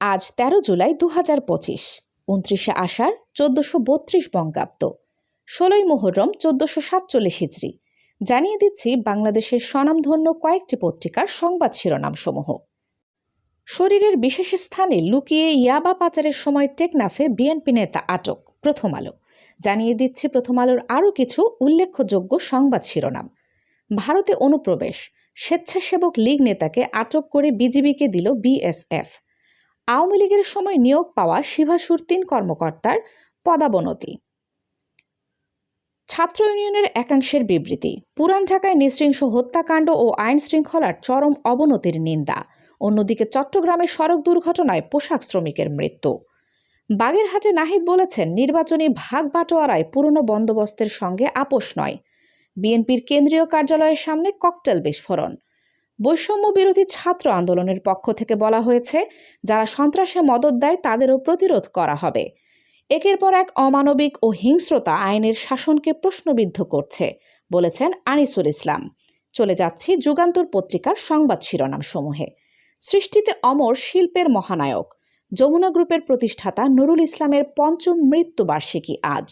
আজ তেরো জুলাই দু হাজার পঁচিশ, উনত্রিশে আষাঢ় চোদ্দশো বত্রিশ বঙ্গাব্দ, ষোলোই মোহরম চোদ্দশো সাতচল্লিশ হিজড়ি জানিয়ে দিচ্ছি বাংলাদেশের স্বনামধন্য কয়েকটি পত্রিকার সংবাদ শিরোনামসমূহ। শরীরের বিশেষ স্থানে লুকিয়ে ইয়াবা পাচারের সময় টেকনাফে বিএনপি নেতা আটক, প্রথম আলো। জানিয়ে দিচ্ছি প্রথম আলোর আরও কিছু উল্লেখযোগ্য সংবাদ শিরোনাম। ভারতে অনুপ্রবেশ, স্বেচ্ছাসেবক লীগ নেতাকে আটক করে বিজিবিকে দিল বিএসএফ। আওয়ামী লীগের সময় নিয়োগ পাওয়া শিভাসুর তিন কর্মকর্তার পদাবনতি। ছাত্র ইউনিয়নের একাংশের বিবৃতি, পুরান ঢাকায় নৃশৃংস হত্যাকাণ্ড ও আইন শৃঙ্খলার চরম অবনতির নিন্দা। অন্যদিকে চট্টগ্রামে সড়ক দুর্ঘটনায় পোশাক শ্রমিকের মৃত্যু। বাগেরহাটে নাহিদ বলেছেন, নির্বাচনী ভাগ বাটোয়ারায় পুরনো বন্দোবস্তের সঙ্গে আপোষ নয়। বিএনপির কেন্দ্রীয় কার্যালয়ের সামনে ককটেল বিস্ফোরণ। বৈষম্য বিরোধী ছাত্র আন্দোলনের পক্ষ থেকে বলা হয়েছে, যারা সন্ত্রাসে মদত দেয় তাদেরও প্রতিরোধ করা হবে। একের পর এক অমানবিক ও হিংস্রতা আইনের শাসনকে প্রশ্নবিদ্ধ করছে, বলেছেন আনিসুল ইসলাম। চলে যাচ্ছি যুগান্তর পত্রিকার সংবাদ শিরোনাম সমূহে সৃষ্টিতে অমর শিল্পের মহানায়ক, যমুনা গ্রুপের প্রতিষ্ঠাতা নুরুল ইসলামের পঞ্চম মৃত্যুবার্ষিকী আজ।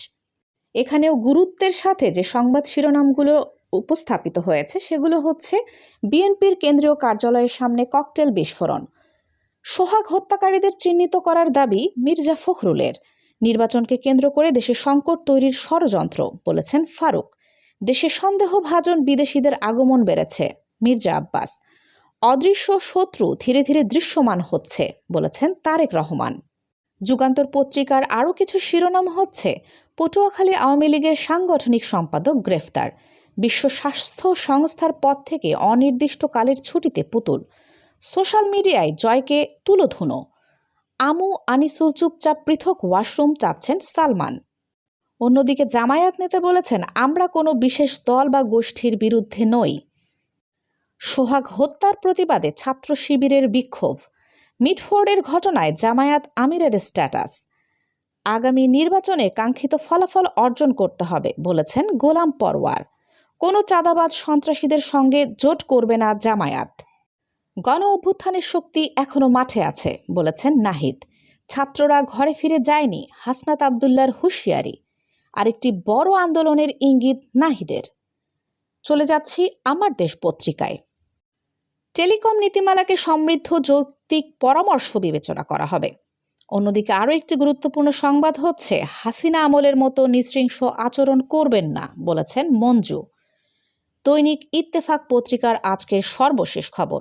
এখানেও গুরুত্বের সাথে যে সংবাদ শিরোনামগুলো উপস্থাপিত হয়েছে, সেগুলো হচ্ছে বিএনপির কেন্দ্রীয় কার্যালয়ের সামনে ককটেল বিস্ফোরণ, সোহাগ হত্যাকারীদের চিহ্নিত করার দাবি মির্জা ফখরুলের, নির্বাচনকে কেন্দ্র করে দেশে সংকট তৈরির ষড়যন্ত্র, বলেছেন ফারুক। দেশে সন্দেহভাজন বিদেশিদের আগমন বেড়েছে, মির্জা আব্বাস। অদৃশ্য শত্রু ধীরে ধীরে দৃশ্যমান হচ্ছে, বলেছেন তারেক রহমান। যুগান্তর পত্রিকার আরও কিছু শিরোনাম হচ্ছে, পটুয়াখালী আওয়ামী লীগের সাংগঠনিক সম্পাদক গ্রেফতার বিশ্ব স্বাস্থ্য সংস্থার পদ থেকে অনির্দিষ্টকালের ছুটিতে পুতুল। সোশ্যাল মিডিয়ায় জয়কে তুলোধুনো। আমু আনিসুল চুপচাপ পৃথক ওয়াশরুম চাচ্ছেন সালমান। অন্যদিকে জামায়াত নেতা বলেছেন, আমরা কোনো বিশেষ দল বা গোষ্ঠীর বিরুদ্ধে নই। সোহাগ হত্যার প্রতিবাদে ছাত্র শিবিরের বিক্ষোভ। মিটফোর্ডের ঘটনায় জামায়াত আমিরের স্ট্যাটাস। আগামী নির্বাচনে কাঙ্ক্ষিত ফলাফল অর্জন করতে হবে বলেছেন গোলাম পরওয়ার। কোনো চাঁদাবাজ সন্ত্রাসীদের সঙ্গে জোট করবে না জামায়াত। গণ অভ্যুত্থানের শক্তি এখনও মাঠে আছে, বলেছেন নাহিদ। ছাত্ররা ঘরে ফিরে যায়নি, হাসনাত আবদুল্লার হুঁশিয়ারি। আরেকটি বড় আন্দোলনের ইঙ্গিত নাহিদের। চলে যাচ্ছি আমার দেশ পত্রিকায়। টেলিকম নীতিমালাকে সমৃদ্ধ যৌক্তিক পরামর্শ বিবেচনা করা হবে। অন্যদিকে আরও একটি গুরুত্বপূর্ণ সংবাদ হচ্ছে, হাসিনা আমলের মতো নৃশৃংস আচরণ করবেন না, বলেছেন মঞ্জু। দৈনিক ইত্তেফাক পত্রিকার আজকের সর্বশেষ খবর।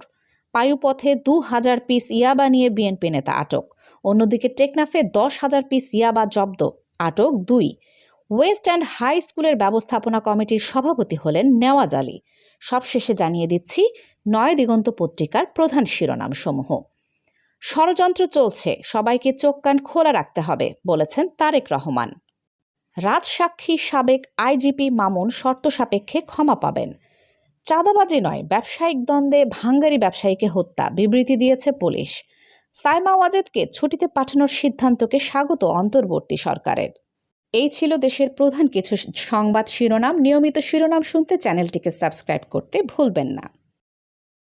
পায়ুপথে দু হাজার পিস ইয়াবা নিয়ে বিএনপি নেতা আটক। অন্যদিকে টেকনাফে দশ হাজার পিস ইয়াবা জব্দ, আটক দুই। ওয়েস্ট অ্যান্ড হাই স্কুলের ব্যবস্থাপনা কমিটির সভাপতি হলেন নেওয়াজ আলী। সবশেষে জানিয়ে দিচ্ছি, নয় দিগন্ত পত্রিকার প্রধান শিরোনামসমূহ। ষড়যন্ত্র চলছে, সবাইকে চোখ কান খোলা রাখতে হবে, বলেছেন তারেক রহমান। রাজসাক্ষী সাবেক আইজিপি মামুন শর্ত সাপেক্ষে ক্ষমা পাবেন। চাঁদাবাজি নয়, ব্যবসায়িক দ্বন্দ্বে ভাঙ্গারি ব্যবসায়ীকে হত্যা, বিবৃতি দিয়েছে পুলিশ। সাইমা ওয়াজেদকে ছুটিতে পাঠানোর সিদ্ধান্তকে স্বাগত অন্তর্বর্তী সরকারের। এই ছিল দেশের প্রধান কিছু সংবাদ শিরোনাম। নিয়মিত শিরোনাম শুনতে চ্যানেলটিকে সাবস্ক্রাইব করতে ভুলবেন না।